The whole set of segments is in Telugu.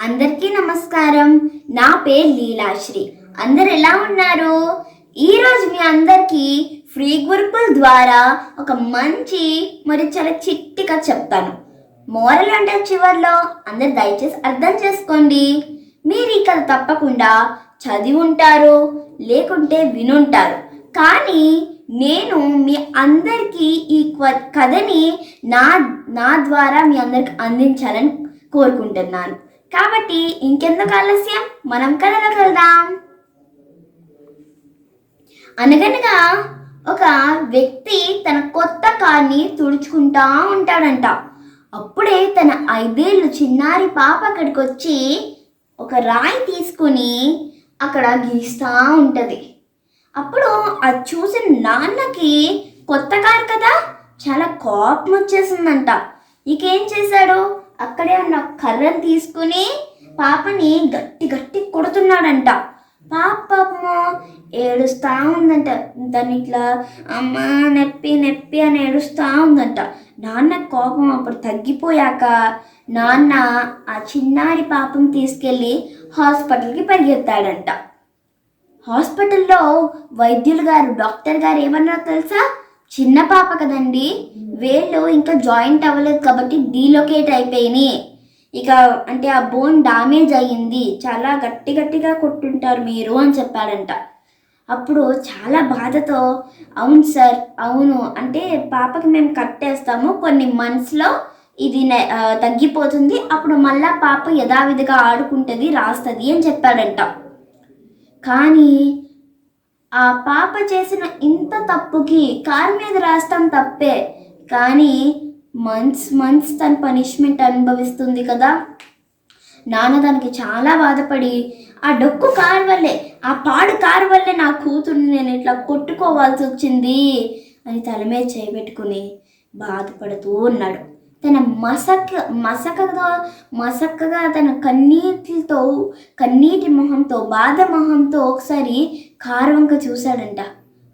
అందరికీ నమస్కారం. నా పేరు లీలాశ్రీ. అందరు ఎలా ఉన్నారు? ఈరోజు మీ అందరికీ ఫ్రీ గురుకుల్ ద్వారా ఒక మంచి మరి చాలా చిట్టిగా చెప్తాను. మోరల్ అంటే చివర్లో అందరు దయచేసి అర్థం చేసుకోండి. మీరు ఈ కథ తప్పకుండా చదివి ఉంటారు లేకుంటే వినుంటారు. కానీ నేను మీ అందరికీ ఈ క్వ- కథని నా నా ద్వారా మీ అందరికి అందించాలని కోరుకుంటున్నాను. కాబట్టి ఇంకెందుకు ఆలస్యం? మనం కథలోకి వెళ్దాం అనగనగా ఒక వ్యక్తి తన కొత్త కార్ని తుడుచుకుంటా ఉంటాడంట. అప్పుడే తన ఐదేళ్ళు చిన్నారి పాప అక్కడికి వచ్చి ఒక రాయి తీసుకుని అక్కడ గీస్తూ ఉంటుంది. అప్పుడు అది చూసిన నాన్నకి కొత్త కారు కదా? చాలా కోపం వచ్చేసిందంట. ఇకేం చేశాడు? అక్కడే ఉన్న కర్రను తీసుకుని పాపని గట్టి గట్టి కొడుతున్నాడంట. పాప పాపము ఏడుస్తూ ఉందంట. దాన్ని ఇట్లా అమ్మ నొప్పి నొప్పి అని ఏడుస్తూ ఉందంట. నాన్న కోపం అప్పుడు తగ్గిపోయాక నాన్న ఆ చిన్నారి పాపం తీసుకెళ్ళి హాస్పిటల్కి పరిగెత్తాడంట. హాస్పిటల్లో వైద్యులు గారు డాక్టర్ గారు ఏమన్నారో తెలుసా? చిన్న పాప కదండి. వేళ్ళు ఇంకా జాయింట్ అవ్వలేదు కాబట్టి డీలొకేట్ అయిపోయినాయి. ఇక అంటే ఆ బోన్ డామేజ్ అయ్యింది. చాలా గట్టి గట్టిగా కొట్టుంటారు మీరు అని చెప్పాడంట. అప్పుడు చాలా బాధతో అవును సార్ అవును. అంటే పాపకి మేము కట్టేస్తాము. కొన్ని మంత్స్లో ఇది తగ్గిపోతుంది. అప్పుడు మళ్ళా పాప యథావిధిగా ఆడుకుంటుంది రాస్తుంది అని చెప్పాడంట. కానీ ఆ పాప చేసిన ఇంత తప్పుకి కారు మీద రాస్తాం తప్పే. కానీ మంత్స్ మంత్స్ తన పనిష్మెంట్ అనుభవిస్తుంది కదా. నాన్న దానికి చాలా బాధపడి ఆ డొక్కు కారు వల్లే ఆ పాడు కారు వల్లే నా కూతుర్ని నేను ఇట్లా కొట్టుకోవాల్సి వచ్చింది అని తల మీద చేయబెట్టుకుని బాధపడుతూ ఉన్నాడు. తన మసక మసకగా మసక్కగా తన కన్నీటితో కన్నీటి మొహంతో బాధ మొహంతో ఒకసారి కారవంక చూశాడంట.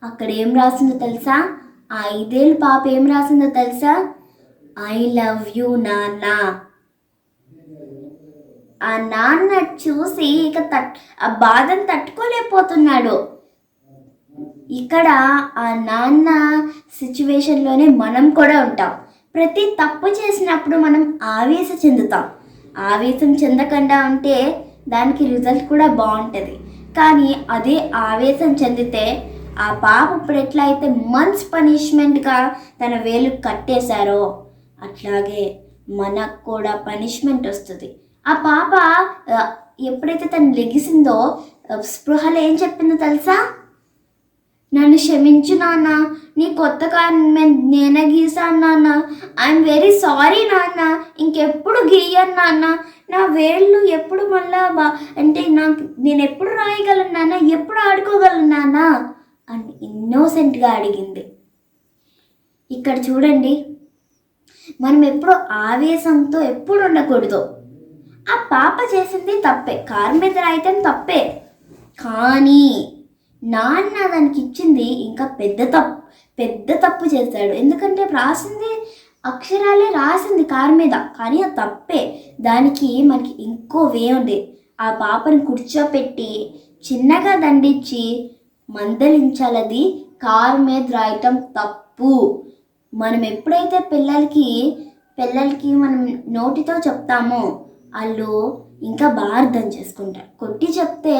అక్కడ ఏం రాసిందో తెలుసా? ఆ ఐదేళ్ళు పాప ఏం రాసిందో తెలుసా? ఐ లవ్ యూ నాన్న. ఆ నాన్న చూసి ఇక తట్ ఆ బాధను తట్టుకోలేకపోతున్నాడు. ఇక్కడ ఆ నాన్న సిచ్యువేషన్లోనే మనం కూడా ఉంటాం. ప్రతి తప్పు చేసినప్పుడు మనం ఆవేశ చెందుతాం. ఆవేశం చెందకుండా ఉంటే దానికి రిజల్ట్ కూడా బాగుంటుంది. కానీ అదే ఆవేశం చెందితే ఆ పాప ఇప్పుడు ఎట్లా అయితే మంత్స్ పనిష్మెంట్గా తన వేలు కట్టేశారో అట్లాగే మనకు కూడా పనిష్మెంట్ వస్తుంది. ఆ పాప ఎప్పుడైతే తను లెగిసిందో స్పృహలు స్పృహలో ఏం చెప్పిందో తెలుసా? నన్ను క్షమించు నాన్న. నీ కొత్త కారు నేనే గీసాను నాన్న. ఐఎమ్ వెరీ సారీ నాన్న. ఇంకెప్పుడు గీయను నాన్న. నా వేళ్ళు ఎప్పుడు మళ్ళా బా అంటే నాకు నేను ఎప్పుడు రాయగలను నాన్న? ఎప్పుడు ఆడుకోగలను నాన్న? అని ఇన్నోసెంట్గా అడిగింది. ఇక్కడ చూడండి. మనం ఎప్పుడు ఆవేశంతో ఎప్పుడు ఉండకూడదు. ఆ పాప చేసింది తప్పే. కారు మీద రాయటం తప్పే. కానీ నాన్న దానికి ఇచ్చింది ఇంకా పెద్ద తప్పు పెద్ద తప్పు చేశాడు ఎందుకంటే రాసింది అక్షరాలే రాసింది కారు మీద. కానీ అది తప్పే. దానికి మనకి ఇంకో వే ఉంది. ఆ పాపని కూర్చోపెట్టి చిన్నగా దండించి మందలించాలది కారు మీద రాయటం తప్పు. మనం ఎప్పుడైతే పిల్లలకి పిల్లలకి మనం నోటితో చెప్తామో వాళ్ళు ఇంకా బాగా అర్థం చేసుకుంటారు కొట్టి చెప్తే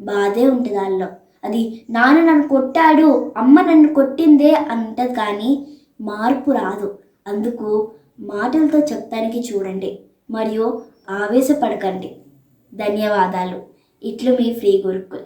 బాధే ఉంటుంది వాళ్ళలో అది నాన్న నన్ను కొట్టాడు అమ్మ నన్ను కొట్టిందే అంటది కానీ మార్పు రాదు. అందుకు మాటలతో చెప్తానికి చూడండి మరియు ఆవేశపడకండి. ధన్యవాదాలు. ఇట్లు మీ ఫ్రీ గురుకుల్.